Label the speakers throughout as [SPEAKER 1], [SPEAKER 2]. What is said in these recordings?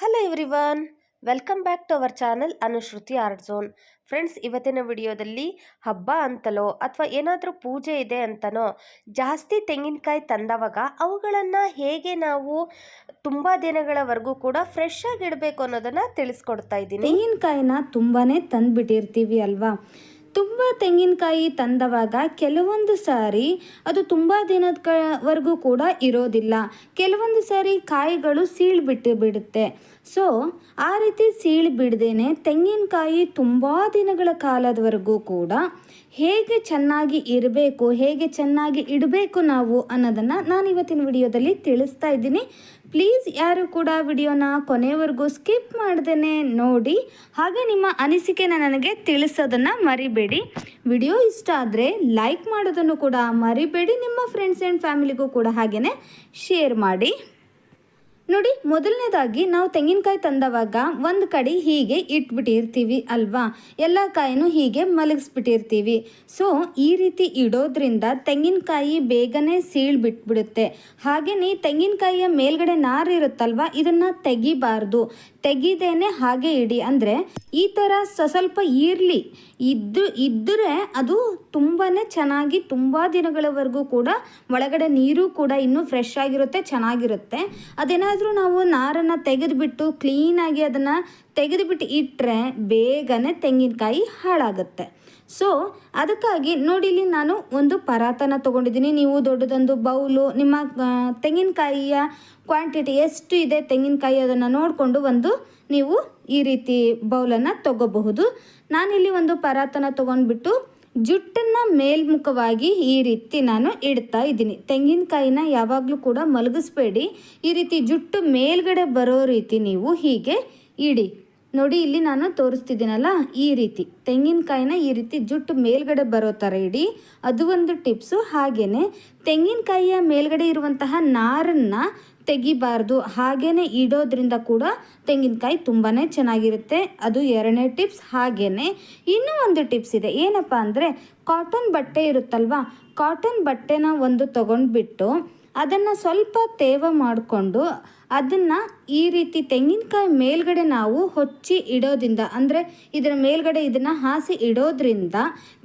[SPEAKER 1] Hello everyone welcome back to our channel Anushruti art zone friends ಇವತ್ತಿನ ವಿಡಿಯೋದಲ್ಲಿ ಹಬ್ಬ ಅಂತಲೋ ಅಥವಾ ಏನಾದರೂ ಪೂಜೆ ಇದೆ ಅಂತನೋ, ಜಾಸ್ತಿ ತೆಂಗಿನಕಾಯಿ ತಂದವಾಗ ಅವುಗಳನ್ನು ಹೇಗೆ ನಾವು ತುಂಬ ದಿನಗಳವರೆಗೂ ಕೂಡ ಫ್ರೆಶ್ ಆಗಿ ಇಡಬೇಕು ಅನ್ನೋದನ್ನು ತಿಳಿಸ್ಕೊಡ್ತಾ ಇದ್ದೀನಿ.
[SPEAKER 2] ತೆಂಗಿನಕಾಯಿನ ತುಂಬಾ ತಂದ್ಬಿಟ್ಟಿರ್ತೀವಿ ಅಲ್ವಾ? ತುಂಬ ತೆಂಗಿನಕಾಯಿ ತಂದವಾಗ ಕೆಲವೊಂದು ಸಾರಿ ಅದು ತುಂಬ ದಿನದವರೆಗೂ ಕೂಡ ಇರೋದಿಲ್ಲ. ಕೆಲವೊಂದು ಸಾರಿ ಕಾಯಿಗಳು ಸೀಳ್ಬಿಟ್ಟು ಬಿಡುತ್ತೆ. ಸೊ ಆ ರೀತಿ ಸೀಳು ಬಿಡದೇನೆ ತೆಂಗಿನಕಾಯಿ ತುಂಬ ದಿನಗಳ ಕಾಲದವರೆಗೂ ಕೂಡ ಹೇಗೆ ಚೆನ್ನಾಗಿ ಇರಬೇಕು, ಹೇಗೆ ಚೆನ್ನಾಗಿ ಇಡಬೇಕು ನಾವು ಅನ್ನೋದನ್ನು ನಾನು ಇವತ್ತಿನ ವಿಡಿಯೋದಲ್ಲಿ ತಿಳಿಸ್ತಾ ಇದ್ದೀನಿ. ಪ್ಲೀಸ್ ಯಾರು ಕೂಡ ವಿಡಿಯೋನ ಕೊನೆಯವರೆಗೂ ಸ್ಕಿಪ್ ಮಾಡ್ದೇ ನೋಡಿ. ಹಾಗೆ ನಿಮ್ಮ ಅನಿಸಿಕೆನ ನನಗೆ ತಿಳಿಸೋದನ್ನು ಮರಿಬೇಡಿ. ವಿಡಿಯೋ ಇಷ್ಟ ಆದರೆ ಲೈಕ್ ಮಾಡೋದನ್ನು ಕೂಡ ಮರಿಬೇಡಿ. ನಿಮ್ಮ ಫ್ರೆಂಡ್ಸ್ ಆ್ಯಂಡ್ ಫ್ಯಾಮಿಲಿಗೂ ಕೂಡ ಹಾಗೆಯೇ ಶೇರ್ ಮಾಡಿ. ನೋಡಿ, ಮೊದಲನೇದಾಗಿ ನಾವು ತೆಂಗಿನಕಾಯಿ ತಂದವಾಗ ಒಂದು ಕಡೆ ಹೀಗೆ ಇಟ್ಬಿಟ್ಟಿರ್ತೀವಿ ಅಲ್ವಾ? ಎಲ್ಲ ಕಾಯಿನೂ ಹೀಗೆ ಮಲಗಿಸ್ಬಿಟ್ಟಿರ್ತೀವಿ. ಸೊ ಈ ರೀತಿ ಇಡೋದ್ರಿಂದ ತೆಂಗಿನಕಾಯಿ ಬೇಗನೆ ಸೀಳ್ ಬಿಟ್ಬಿಡುತ್ತೆ ಹಾಗೆಯೇ ತೆಂಗಿನಕಾಯಿಯ ಮೇಲ್ಗಡೆ ನಾರು ಇರುತ್ತಲ್ವ ಇದನ್ನು ತೆಗಿಬಾರ್ದು. ತೆಗಿದೇನೆ ಹಾಗೆ ಇಡಿ. ಅಂದರೆ ಈ ಥರ ಸ ಸ್ವಲ್ಪ ಇರಲಿ ಇದ್ದು ಇದ್ದರೆ ಅದು ತುಂಬಾ ಚೆನ್ನಾಗಿ ತುಂಬ ದಿನಗಳವರೆಗೂ ಕೂಡ ಒಳಗಡೆ ನೀರು ಕೂಡ ಇನ್ನೂ ಫ್ರೆಶ್ ಆಗಿರುತ್ತೆ, ಚೆನ್ನಾಗಿರುತ್ತೆ. ಅದೇನಾದರೂ ನಾವು ನಾರನ್ನು ತೆಗೆದುಬಿಟ್ಟು ಕ್ಲೀನಾಗಿ ಅದನ್ನು ತೆಗೆದುಬಿಟ್ಟು ಇಟ್ಟರೆ ಬೇಗನೆ ತೆಂಗಿನಕಾಯಿ ಹಾಳಾಗುತ್ತೆ. ಸೊ ಅದಕ್ಕಾಗಿ ನೋಡಿ ಇಲ್ಲಿ ನಾನು ಒಂದು ಪರಾತನ ತೊಗೊಂಡಿದ್ದೀನಿ. ನೀವು ದೊಡ್ಡದೊಂದು ಬೌಲು, ನಿಮ್ಮ ತೆಂಗಿನಕಾಯಿಯ ಕ್ವಾಂಟಿಟಿ ಎಷ್ಟು ಇದೆ ತೆಂಗಿನಕಾಯಿ ಅದನ್ನು ನೋಡಿಕೊಂಡು ಒಂದು ನೀವು ಈ ರೀತಿ ಬೌಲನ್ನು ತಗೋಬಹುದು. ನಾನಿಲ್ಲಿ ಒಂದು ಪರಾತನ ತೊಗೊಂಡ್ಬಿಟ್ಟು ಜುಟ್ಟನ್ನು ಮೇಲ್ಮುಖವಾಗಿ ಈ ರೀತಿ ನಾನು ಇಡ್ತಾ ಇದ್ದೀನಿ. ತೆಂಗಿನಕಾಯಿನ ಯಾವಾಗಲೂ ಕೂಡ ಮಲಗಿಸ್ಬೇಡಿ. ಈ ರೀತಿ ಜುಟ್ಟು ಮೇಲ್ಗಡೆ ಬರೋ ರೀತಿ ನೀವು ಹೀಗೆ ಇಡಿ. ನೋಡಿ, ಇಲ್ಲಿ ನಾನು ತೋರಿಸ್ತಿದ್ದೀನಲ್ಲ, ಈ ರೀತಿ. ತೆಂಗಿನಕಾಯಿನ ಈ ರೀತಿ ಜುಟ್ಟು ಮೇಲ್ಗಡೆ ಬರೋ ಥರ ಇಡಿ. ಅದು ಒಂದು ಟಿಪ್ಸು ಹಾಗೆಯೇ ತೆಂಗಿನಕಾಯಿಯ ಮೇಲ್ಗಡೆ ಇರುವಂತಹ ನಾರನ್ನು ತೆಗಿಬಾರ್ದು. ಹಾಗೆಯೇ ಇಡೋದ್ರಿಂದ ಕೂಡ ತೆಂಗಿನಕಾಯಿ ತುಂಬಾ ಚೆನ್ನಾಗಿರುತ್ತೆ. ಅದು ಎರಡನೇ ಟಿಪ್ಸ್ ಹಾಗೆಯೇ ಇನ್ನೂ ಒಂದು ಟಿಪ್ಸ್ ಇದೆ. ಏನಪ್ಪ ಅಂದರೆ, ಕಾಟನ್ ಬಟ್ಟೆ ಇರುತ್ತಲ್ವಾ, ಕಾಟನ್ ಬಟ್ಟೆನ ಒಂದು ತಗೊಂಡ್ಬಿಟ್ಟು ಅದನ್ನು ಸ್ವಲ್ಪ ತೇವ ಮಾಡಿಕೊಂಡು ಅದನ್ನು ಈ ರೀತಿ ತೆಂಗಿನಕಾಯಿ ಮೇಲ್ಗಡೆ ನಾವು ಹೊಚ್ಚಿ ಇಡೋದ್ರಿಂದ, ಅಂದರೆ ಇದರ ಮೇಲ್ಗಡೆ ಇದನ್ನು ಹಾಸಿ ಇಡೋದ್ರಿಂದ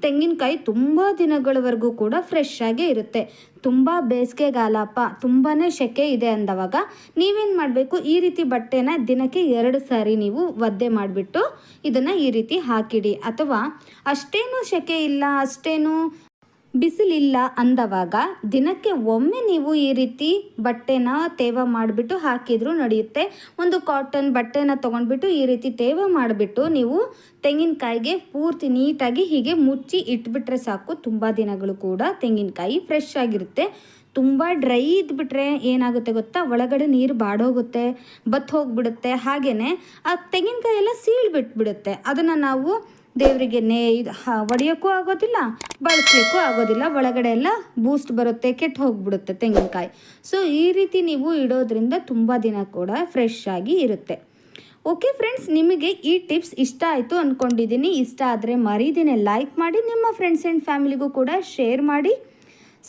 [SPEAKER 2] ತೆಂಗಿನಕಾಯಿ ತುಂಬ ದಿನಗಳವರೆಗೂ ಕೂಡ ಫ್ರೆಶ್ ಆಗೇ ಇರುತ್ತೆ. ತುಂಬ ಬೇಸಿಗೆಗಾಲಪ್ಪ ತುಂಬಾ ಸೆಕೆ ಇದೆ ಅಂದವಾಗ ನೀವೇನು ಮಾಡಬೇಕು, ಈ ರೀತಿ ಬಟ್ಟೆನ ದಿನಕ್ಕೆ ಎರಡು ಸಾರಿ ನೀವು ಒದ್ದೆ ಮಾಡಿಬಿಟ್ಟು ಇದನ್ನು ಈ ರೀತಿ ಹಾಕಿಡಿ. ಅಥವಾ ಅಷ್ಟೇನೂ ಸೆಕೆ ಇಲ್ಲ, ಅಷ್ಟೇನು ಬಿಸಿಲಿಲ್ಲ ಅಂದವಾಗ ದಿನಕ್ಕೆ ಒಮ್ಮೆ ನೀವು ಈ ರೀತಿ ಬಟ್ಟೆನ ತೇವ ಮಾಡಿಬಿಟ್ಟು ಹಾಕಿದರೂ ನಡೆಯುತ್ತೆ. ಒಂದು ಕಾಟನ್ ಬಟ್ಟೆನ ತೊಗೊಂಡ್ಬಿಟ್ಟು ಈ ರೀತಿ ತೇವ ಮಾಡಿಬಿಟ್ಟು ನೀವು ತೆಂಗಿನಕಾಯಿಗೆ ಪೂರ್ತಿ ನೀಟಾಗಿ ಹೀಗೆ ಮುಚ್ಚಿ ಇಟ್ಬಿಟ್ರೆ ಸಾಕು. ತುಂಬ ದಿನಗಳು ಕೂಡ ತೆಂಗಿನಕಾಯಿ ಫ್ರೆಶ್ ಆಗಿರುತ್ತೆ. ತುಂಬ ಡ್ರೈ ಇದ್ಬಿಟ್ರೆ ಏನಾಗುತ್ತೆ ಗೊತ್ತಾ? ಒಳಗಡೆ ನೀರು ಬಾಡೋಗುತ್ತೆ ಬತ್ ಹೋಗ್ಬಿಡುತ್ತೆ. ಹಾಗೆಯೇ ಆ ತೆಂಗಿನಕಾಯಿ ಎಲ್ಲ ಸೀಳ್ ಬಿಟ್ಬಿಡುತ್ತೆ ಅದನ್ನು ನಾವು ದೇವರಿಗೆ ನೇ ಇದು ಒಡೆಯೋಕ್ಕೂ ಆಗೋದಿಲ್ಲ, ಬಳಸಲಿಕ್ಕೂ ಆಗೋದಿಲ್ಲ. ಒಳಗಡೆ ಎಲ್ಲ ಬೂಸ್ಟ್ ಬರುತ್ತೆ, ಕೆಟ್ಟು ಹೋಗ್ಬಿಡುತ್ತೆ ತೆಂಗಿನಕಾಯಿ. ಸೊ ಈ ರೀತಿ ನೀವು ಇಡೋದ್ರಿಂದ ತುಂಬ ದಿನ ಕೂಡ ಫ್ರೆಶ್ ಆಗಿ ಇರುತ್ತೆ. ಓಕೆ ಫ್ರೆಂಡ್ಸ್ ನಿಮಗೆ ಈ ಟಿಪ್ಸ್ ಇಷ್ಟ ಆಯಿತು ಅಂದ್ಕೊಂಡಿದ್ದೀನಿ ಇಷ್ಟ ಆದರೆ ಮರೀದಿನೇ ಲೈಕ್ ಮಾಡಿ, ನಿಮ್ಮ ಫ್ರೆಂಡ್ಸ್ ಆ್ಯಂಡ್ ಫ್ಯಾಮಿಲಿಗೂ ಕೂಡ ಶೇರ್ ಮಾಡಿ.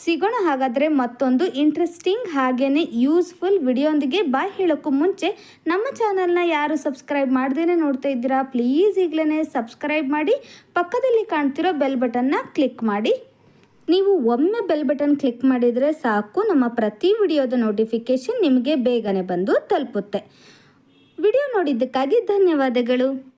[SPEAKER 2] ಸಿಗೋಣ ಹಾಗಾದರೆ ಮತ್ತೊಂದು ಇಂಟ್ರೆಸ್ಟಿಂಗ್ ಹಾಗೇ ಯೂಸ್ಫುಲ್ ವಿಡಿಯೋಂದಿಗೆ ಬಾಯ್ ಹೇಳೋಕ್ಕೂ ಮುಂಚೆ ನಮ್ಮ ಚಾನಲ್ನ ಯಾರು ಸಬ್ಸ್ಕ್ರೈಬ್ ಮಾಡ್ದೇ ನೋಡ್ತಾ ಇದ್ದೀರಾ ಪ್ಲೀಸ್ ಈಗಲೇ ಸಬ್ಸ್ಕ್ರೈಬ್ ಮಾಡಿ, ಪಕ್ಕದಲ್ಲಿ ಕಾಣ್ತಿರೋ ಬೆಲ್ ಬಟನ್ನ ಕ್ಲಿಕ್ ಮಾಡಿ. ನೀವು ಒಮ್ಮೆ ಬೆಲ್ ಬಟನ್ ಕ್ಲಿಕ್ ಮಾಡಿದರೆ ಸಾಕು, ನಮ್ಮ ಪ್ರತಿ ವಿಡಿಯೋದ ನೋಟಿಫಿಕೇಷನ್ ನಿಮಗೆ ಬೇಗನೆ ಬಂದು ತಲುಪುತ್ತೆ. ವಿಡಿಯೋ ನೋಡಿದ್ದಕ್ಕಾಗಿ ಧನ್ಯವಾದಗಳು.